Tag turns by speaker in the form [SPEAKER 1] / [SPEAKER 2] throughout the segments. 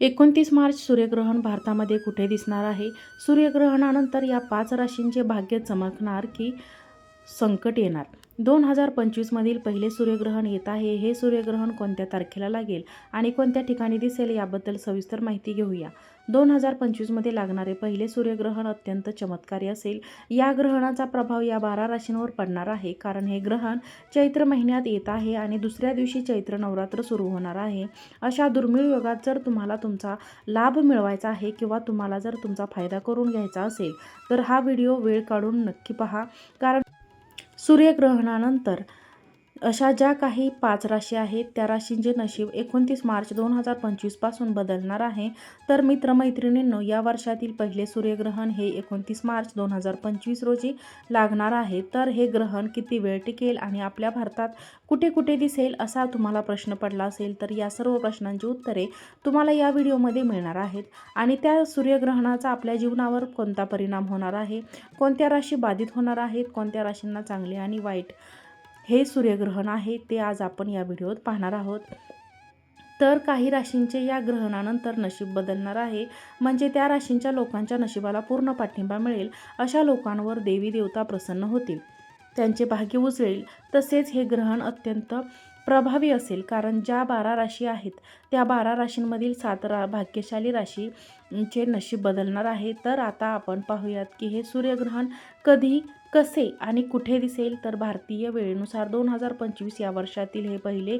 [SPEAKER 1] एकोणतीस मार्च सूर्यग्रहण भारतामध्ये कुठे दिसणार आहे? सूर्यग्रहणानंतर या पाच राशींचे भाग्य चमकणार की संकट येणार? दोन हजार पंचवीसमधील पहिले सूर्यग्रहण येत आहे हे सूर्यग्रहण कोणत्या तारखेला लागेल आणि कोणत्या ठिकाणी दिसेल याबद्दल सविस्तर माहिती घेऊया. दोन हजार पंचवीसमध्ये लागणारे पहिले सूर्यग्रहण अत्यंत चमत्कारी असेल. या ग्रहणाचा प्रभाव या बारा राशींवर पडणार आहे. कारण हे ग्रहण चैत्र महिन्यात येत आहे आणि दुसऱ्या दिवशी चैत्र नवरात्र सुरू होणार आहे. अशा दुर्मिळ योगात जर तुम्हाला तुमचा लाभ मिळवायचा आहे किंवा तुम्हाला जर तुमचा फायदा करून घ्यायचा असेल तर हा व्हिडिओ वेळ काढून नक्की पहा. कारण सूर्यग्रहणानंतर अशा ज्या काही पाच राशी आहेत त्या राशींचे नशीब एकोणतीस मार्च दोन हजार पंचवीसपासून बदलणार आहे. तर मित्रमैत्रिणींनो या वर्षातील पहिले सूर्यग्रहण हे एकोणतीस मार्च दोन हजार पंचवीस रोजी लागणार आहे. तर हे ग्रहण किती वेळ टिकेल आणि आपल्या भारतात कुठे कुठे दिसेल असा तुम्हाला प्रश्न पडला असेल तर या सर्व प्रश्नांची उत्तरे तुम्हाला या व्हिडिओमध्ये मिळणार आहेत. आणि त्या सूर्यग्रहणाचा आपल्या जीवनावर कोणता परिणाम होणार आहे? कोणत्या राशी बाधित होणार आहेत? कोणत्या राशींना चांगले आणि वाईट हे सूर्यग्रहण आहे ते आज आपण या व्हिडिओत पाहणार आहोत. तर काही राशींचे या ग्रहणानंतर नशीब बदलणार आहे. म्हणजे त्या राशींच्या लोकांच्या नशिबाला पूर्ण पाठिंबा मिळेल. अशा लोकांवर देवी देवता प्रसन्न होतील. त्यांचे भाग्य उजळेल. तसेच हे ग्रहण अत्यंत प्रभावी असेल. कारण ज्या बारा राशी आहेत त्या बारा राशींमधील सात रा भाग्यशाली राशी चे नशीब बदलणार आहे. तर आता आपण पाहूयात की हे सूर्यग्रहण कधी कसे आणि कुठे दिसेल? तर भारतीय वेळेनुसार दोन हजार पंचवीस या वर्षातील हे पहिले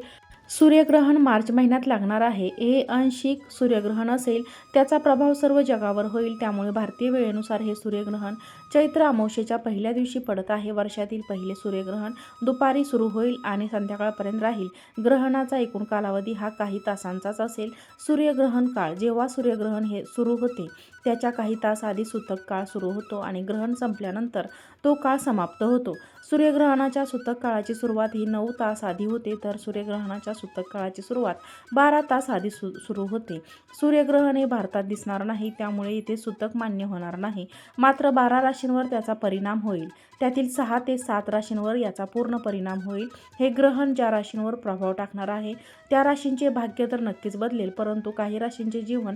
[SPEAKER 1] सूर्यग्रहण मार्च महिन्यात लागणार आहे. हे अंशिक सूर्यग्रहण असेल त्याचा प्रभाव सर्व जगावर होईल. त्यामुळे भारतीय वेळेनुसार हे सूर्यग्रहण चैत्र अमावशेच्या पहिल्या दिवशी पडत आहे. वर्षातील पहिले सूर्यग्रहण दुपारी सुरू होईल आणि संध्याकाळपर्यंत राहील. ग्रहणाचा एकूण कालावधी हा काही तासांचाच असेल. सूर्यग्रहण काळ जेव्हा सूर्यग्रहण हे सुरू होते. त्याच्या काही तास आधी सुतक काळ सुरू होतो आणि ग्रहण संपल्यानंतर तो काळ समाप्त होतो. सूर्यग्रहणाच्या सुतक काळाची सुरुवात ही नऊ तास आधी होते तर सूर्यग्रहणाच्या सुतक काळाची सुरुवात बारा तास आधी सु सुरू होते. सूर्यग्रहण हे भारतात दिसणार नाही त्यामुळे इथे सुतक मान्य होणार नाही. मात्र बारा राशींवर त्याचा परिणाम होईल. त्यातील सहा ते सात राशींवर याचा पूर्ण परिणाम होईल. हे ग्रहण ज्या राशींवर प्रभाव टाकणार आहे त्या राशींचे भाग्य तर नक्कीच बदलेल परंतु काही राशींचे जीवन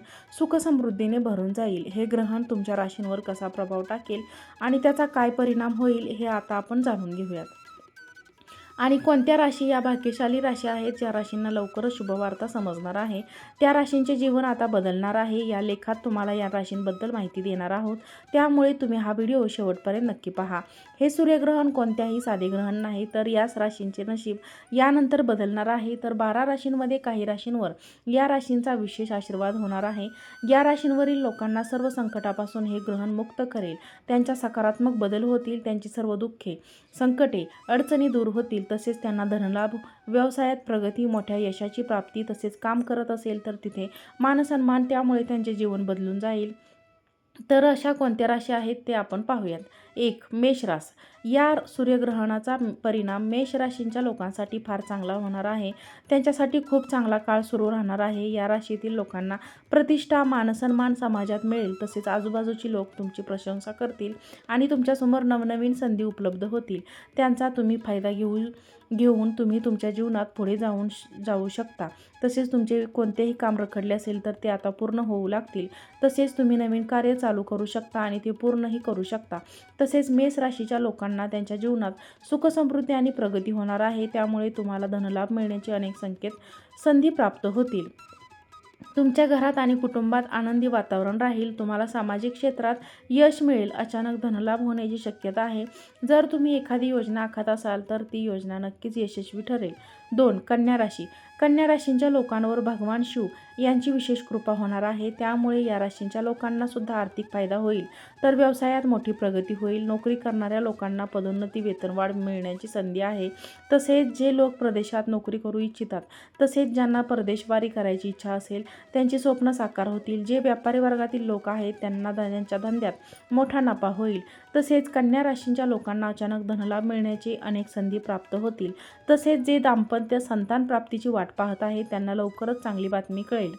[SPEAKER 1] समृद्धीने भरून जाईल. हे ग्रहण तुमच्या राशींवर कसा प्रभाव टाकेल आणि त्याचा काय परिणाम होईल हे आता आपण जाणून घेऊयात. आणि कोणत्या राशी या भाग्यशाली राशी आहेत? ज्या राशींना लवकरच शुभवार्ता समजणार आहे. त्या राशींचे जीवन आता बदलणार आहे. या लेखात तुम्हाला या राशींबद्दल माहिती देणार आहोत. त्यामुळे तुम्ही हा व्हिडिओ शेवटपर्यंत नक्की पहा. हे सूर्यग्रहण कोणत्याही साधे ग्रहण नाही तर याच राशींचे नशीब यानंतर बदलणार आहे. तर बारा राशींमध्ये काही राशींवर या राशींचा विशेष आशीर्वाद होणार आहे. या राशींवरील लोकांना सर्व संकटापासून हे ग्रहण मुक्त करेल. त्यांच्या सकारात्मक बदल होतील. त्यांची सर्व दुःखे संकटे अडचणी दूर होतील. तसेच त्यांना धनलाभ व्यवसायात प्रगती मोठ्या यशाची प्राप्ती तसेच काम करत असेल तर तिथे मानसन्मान त्यामुळे त्यांचे जीवन बदलून जाईल. तर अशा कोणत्या राशी आहेत ते आपण पाहूयात. एक मेषरास. या सूर्यग्रहणाचा परिणाम मेष राशींच्या लोकांसाठी फार चांगला होणार आहे. त्यांच्यासाठी खूप चांगला काळ सुरू राहणार आहे. या राशीतील लोकांना प्रतिष्ठा मानसन्मान समाजात मिळेल तसेच आजूबाजूची लोक तुमची प्रशंसा करतील आणि तुमच्यासमोर नवनवीन संधी उपलब्ध होतील. त्यांचा तुम्ही फायदा घेऊ घेऊन तुम्ही तुमच्या जीवनात पुढे जाऊन जाऊ शकता. तसेच तुमचे कोणतेही काम रखडले असेल तर ते आता पूर्ण होऊ लागतील. तसेच तुम्ही नवीन कार्य चालू करू शकता आणि ते पूर्णही करू शकता. तसेच मेष राशीच्या लोकांना त्यांच्या जीवनात सुखसमृद्धी आणि प्रगती होणार आहे. त्यामुळे तुम्हाला धनलाभ मिळण्याचे अनेक संकेत संधी प्राप्त होतील. तुमच्या घरात आणि कुटुंबात आनंदी वातावरण राहील. तुम्हाला सामाजिक क्षेत्रात यश मिळेल. अचानक धनलाभ होण्याची शक्यता आहे. जर तुम्ही एखादी योजना आखत असाल तर ती योजना नक्कीच यशस्वी ठरेल. दोन कन्या राशी. कन्या राशींच्या लोकांवर भगवान शिव यांची विशेष कृपा होणार आहे. त्यामुळे या राशींच्या लोकांना सुद्धा आर्थिक फायदा होईल. तर व्यवसायात मोठी प्रगती होईल. नोकरी करणाऱ्या लोकांना पदोन्नती वेतनवाढ मिळण्याची संधी आहे. तसेच जे लोक प्रदेशात नोकरी करू इच्छितात तसेच ज्यांना परदेशवारी करायची इच्छा असेल त्यांची स्वप्न साकार होतील. जे व्यापारी वर्गातील लोक आहेत त्यांना त्यांच्या धंद्यात मोठा नफा होईल. तसेच कन्या राशींच्या लोकांना अचानक धनलाभ मिळण्याची अनेक संधी प्राप्त होतील. तसेच जे दाम्पत्य संतान प्राप्तीची वाट पाहत आहेत त्यांना लवकरच चांगली बातमी कळेल.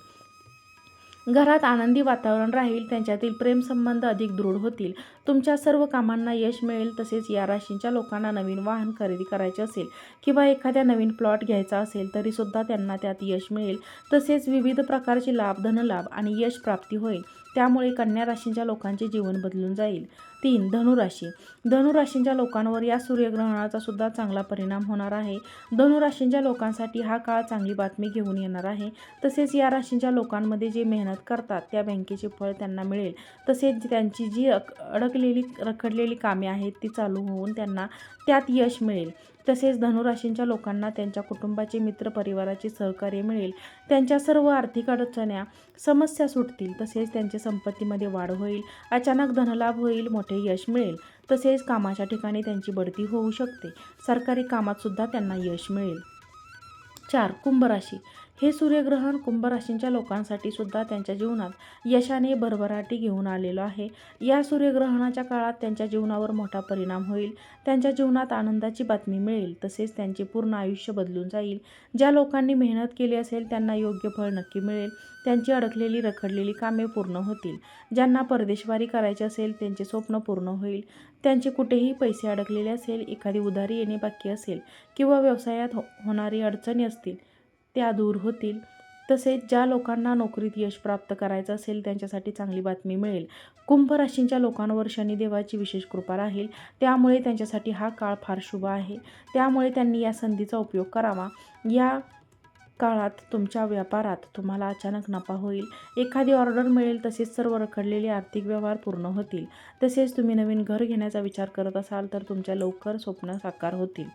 [SPEAKER 1] घरात आनंदी वातावरण राहील त्यांच्यातील प्रेमसंबंध अधिक दृढ होतील. तुमच्या सर्व कामांना यश मिळेल तसेच या राशींच्या लोकांना नवीन वाहन खरेदी करायचे असेल किंवा एखाद्या नवीन प्लॉट घ्यायचा असेल तरीसुद्धा त्यांना त्यात यश मिळेल. तसेच विविध प्रकारचे लाभ धनलाभ आणि यश प्राप्ती होईल. त्यामुळे कन्या राशींच्या लोकांचे जीवन बदलून जाईल. तीन धनुराशी. धनुराशींच्या लोकांवर या सूर्यग्रहणाचा सुद्धा चांगला परिणाम होणार आहे. धनुराशींच्या लोकांसाठी हा काळ चांगली बातमी घेऊन येणार आहे. तसेच या राशींच्या लोकांमध्ये जे मेहनत करतात त्या बँकेचे फळ त्यांना मिळेल. तसेच त्यांची जी अक अडकलेली रखडलेली कामे आहेत ती चालू होऊन त्यांना त्यात यश मिळेल. तसेच धनुराशींच्या लोकांना त्यांच्या कुटुंबाचे मित्र परिवाराचे सहकार्य मिळेल. त्यांच्या सर्व आर्थिक अडचण्या समस्या सुटतील. तसेच त्यांच्या संपत्तीमध्ये वाढ होईल. अचानक धनलाभ होईल मोठे यश मिळेल. तसेच कामाच्या ठिकाणी त्यांची बढती होऊ शकते. सरकारी कामातसुद्धा त्यांना यश मिळेल. चार कुंभराशी. हे सूर्यग्रहण कुंभराशींच्या लोकांसाठी सुद्धा त्यांच्या जीवनात यशाने भरभराटी घेऊन आलेलं आहे. या सूर्यग्रहणाच्या काळात त्यांच्या जीवनावर मोठा परिणाम होईल. त्यांच्या जीवनात आनंदाची बातमी मिळेल. तसेच त्यांचे पूर्ण आयुष्य बदलून जाईल. ज्या लोकांनी मेहनत केली असेल त्यांना योग्य फळ नक्की मिळेल. त्यांची अडकलेली रखडलेली कामे पूर्ण होतील. ज्यांना परदेशवारी करायची असेल त्यांचे स्वप्न पूर्ण होईल. त्यांचे कुठेही पैसे अडकलेले असेल एखादी उधारी येणे बाकी असेल किंवा व्यवसायात हो होणारी अडचणी असतील त्या दूर होतील. तसेच ज्या लोकांना नोकरीत यश प्राप्त करायचं असेल त्यांच्यासाठी चांगली बातमी मिळेल. कुंभ राशींच्या लोकांवर शनिदेवाची विशेष कृपा राहील. त्यामुळे त्यांच्यासाठी हा काळ फार शुभ आहे. त्यामुळे त्यांनी या संधीचा उपयोग करावा. या काळात तुमच्या व्यापारात तुम्हाला अचानक नफा होईल. एखादी ऑर्डर मिळेल तसेच सर्व रखडलेले आर्थिक व्यवहार पूर्ण होतील. तसेच तुम्ही नवीन घर घेण्याचा विचार करत असाल तर तुमच्या लवकर स्वप्न साकार होतील.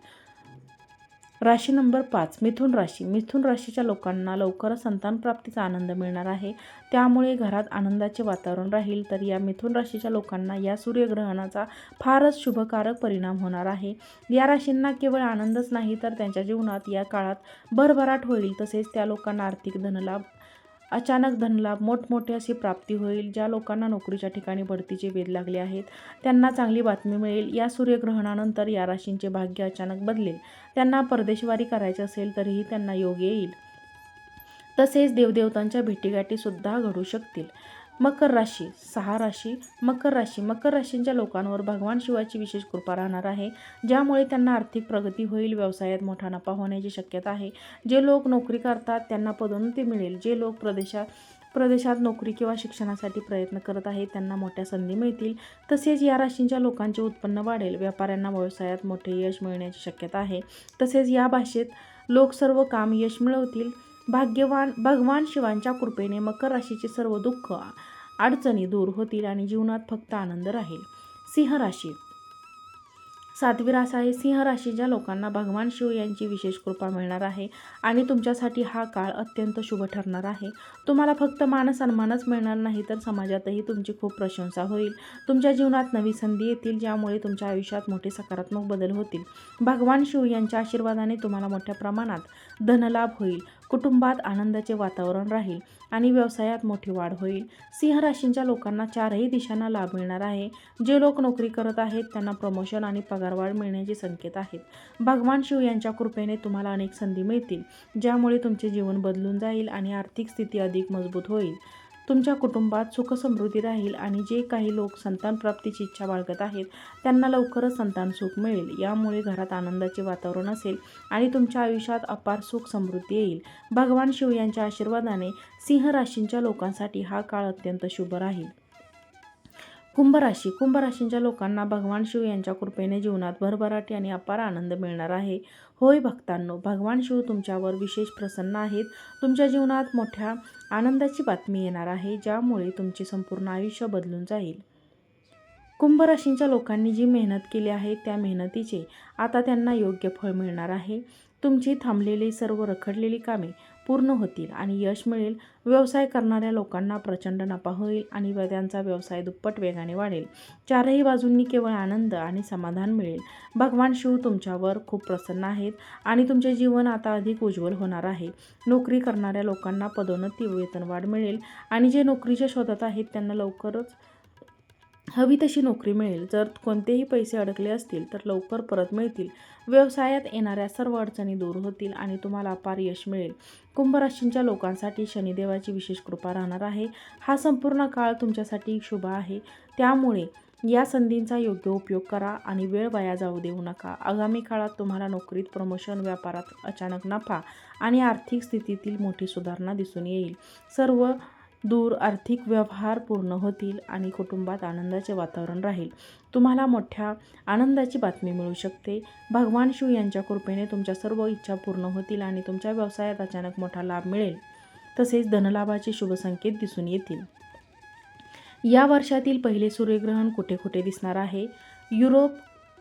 [SPEAKER 1] राशी नंबर पाच मिथुन राशी. मिथुन राशीच्या लोकांना लवकरच संतान प्राप्तीचा आनंद मिळणार आहे. त्यामुळे घरात आनंदाचे वातावरण राहील तर या मिथुन राशीच्या लोकांना या सूर्यग्रहणाचा फारच शुभकारक परिणाम होणार आहे. या राशींना केवळ आनंदच नाही तर त्यांच्या जीवनात या काळात भरभराट होईल. तसेच त्या लोकांना आर्थिक धनलाभ अचानक धनलाभ मोठमोठे अशी प्राप्ती होईल ज्या लोकांना नोकरीच्या ठिकाणी बढतीचे वेध लागले आहेत त्यांना चांगली बातमी मिळेल. या सूर्यग्रहणानंतर या राशींचे भाग्य अचानक बदलेल. त्यांना परदेशवारी करायची असेल तरीही त्यांना योग येईल. तसेच देवदेवतांच्या भेटीगाठीसुद्धा घडू शकतील. मकर राशी सहा राशी मकर राशी. मकर राशींच्या लोकांवर भगवान शिवाची विशेष कृपा राहणार आहे ज्यामुळे त्यांना आर्थिक प्रगती होईल व्यवसायात मोठा नफा होण्याची शक्यता आहे. जे लोक नोकरी करतात त्यांना पदोन्नती मिळेल. जे लोक प्रदेशात प्रदेशात नोकरी किंवा शिक्षणासाठी प्रयत्न करत आहेत त्यांना मोठ्या संधी मिळतील. तसेच या राशींच्या लोकांचे उत्पन्न वाढेल. व्यापाऱ्यांना व्यवसायात मोठे यश मिळण्याची शक्यता आहे. तसेच या भाषेत लोक सर्व काम यश मिळवतील. भाग्यवान भगवान शिवांच्या कृपेने मकर राशीचे सर्व दुःख अडचणी दूर होतील आणि जीवनात फक्त आनंद राहील. सिंह राशी. सातवी रास आहे. सिंह राशीच्या लोकांना भगवान शिव यांची विशेष कृपा मिळणार आहे आणि तुमच्यासाठी हा काळ अत्यंत शुभ ठरणार आहे. तुम्हाला फक्त मान सन्मानच मिळणार नाही तर समाजातही तुमची खूप प्रशंसा होईल. तुमच्या जीवनात नवी संधी येतील ज्यामुळे तुमच्या आयुष्यात मोठे सकारात्मक बदल होतील. भगवान शिव यांच्या आशीर्वादाने तुम्हाला मोठ्या प्रमाणात धनलाभ होईल. कुटुंबात आनंदाचे वातावरण राहील आणि व्यवसायात मोठी वाढ होईल. सिंह राशींच्या लोकांना चारही दिशांना लाभ मिळणार आहे. जे लोक नोकरी करत आहेत त्यांना प्रमोशन आणि पगारवाढ मिळण्याचे संकेत आहेत. भगवान शिव यांच्या कृपेने तुम्हाला अनेक संधी मिळतील ज्यामुळे तुमचे जीवन बदलून जाईल आणि आर्थिक स्थिती अधिक मजबूत होईल. तुमच्या कुटुंबात सुखसमृद्धी राहील आणि जे काही लोक संतान प्राप्तीची इच्छा बाळगत आहेत त्यांना लवकरच संतान सुख मिळेल. यामुळे घरात आनंदाचे वातावरण असेल आणि तुमच्या आयुष्यात अपार सुख समृद्धी येईल. भगवान शिव यांच्या आशीर्वादाने सिंह राशींच्या लोकांसाठी हा काळ अत्यंत शुभ राहील. कुंभ राशी कुंभ राशींच्या लोकांना भगवान शिव यांच्या कृपेने जीवनात भरभराटी आणि अपार आनंद मिळणार आहे. होय भक्तांनो भगवान शिव तुमच्यावर विशेष प्रसन्न आहेत. तुमच्या जीवनात मोठ्या आनंदाची बातमी येणार आहे ज्यामुळे तुमचे संपूर्ण आयुष्य बदलून जाईल. कुंभ राशींच्या लोकांनी जी मेहनत केली आहे त्या मेहनतीचे आता त्यांना योग्य फळ मिळणार आहे. तुमची थांबलेली सर्व रखडलेली कामे पूर्ण होतील आणि यश मिळेल. व्यवसाय करणाऱ्या लोकांना प्रचंड नफा होईल आणि व त्यांचा व्यवसाय दुप्पट वेगाने वाढेल. चारही बाजूंनी केवळ आनंद आणि समाधान मिळेल. भगवान शिव तुमच्यावर खूप प्रसन्न आहेत आणि तुमचे जीवन आता अधिक उज्ज्वल होणार आहे. नोकरी करणाऱ्या लोकांना पदोन्नती वेतनवाढ मिळेल आणि जे नोकरीच्या शोधात आहेत त्यांना लवकरच हवी तशी नोकरी मिळेल. जर कोणतेही पैसे अडकले असतील तर लवकर परत मिळतील. व्यवसायात येणाऱ्या सर्व अडचणी दूर होतील आणि तुम्हाला अपार यश मिळेल. कुंभराशींच्या लोकांसाठी शनिदेवाची विशेष कृपा राहणार आहे. हा संपूर्ण काळ तुमच्यासाठी शुभ आहे. त्यामुळे या संधींचा योग्य उपयोग करा आणि वेळ वाया जाऊ देऊ नका. आगामी काळात तुम्हाला नोकरीत प्रमोशन व्यापारात अचानक नफा आणि आर्थिक स्थितीतील मोठी सुधारणा दिसून येईल. सर्व दूर आर्थिक व्यवहार पूर्ण होतील आणि कुटुंबात आनंदाचे वातावरण राहील. तुम्हाला मोठ्या आनंदाची बातमी मिळू शकते. भगवान शिव यांच्या कृपेने तुमच्या सर्व इच्छा पूर्ण होतील आणि तुमच्या व्यवसायात अचानक मोठा लाभ मिळेल. तसेच धनलाभाचे शुभ संकेत दिसून येतील. या वर्षातील पहिले सूर्यग्रहण कुठे कुठे दिसणार आहे? युरोप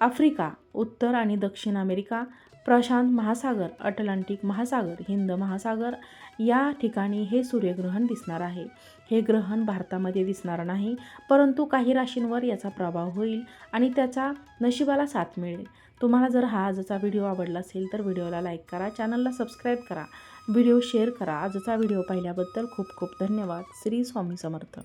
[SPEAKER 1] आफ्रिका उत्तर आणि दक्षिण अमेरिका प्रशांत महासागर अटलांटिक महासागर हिंद महासागर या ठिकाणी हे सूर्यग्रहण दिसणार आहे. हे ग्रहण भारतामध्ये दिसणार नाही परंतु काही राशींवर याचा प्रभाव होईल आणि त्याचा नशिबाला साथ मिळेल. तुम्हाला जर हा आजचा व्हिडिओ आवडला असेल तर व्हिडिओला लाईक करा चॅनलला सबस्क्राईब करा व्हिडिओ शेअर करा. आजचा व्हिडिओ पाहिल्याबद्दल खूप खूप धन्यवाद. श्री स्वामी समर्थ.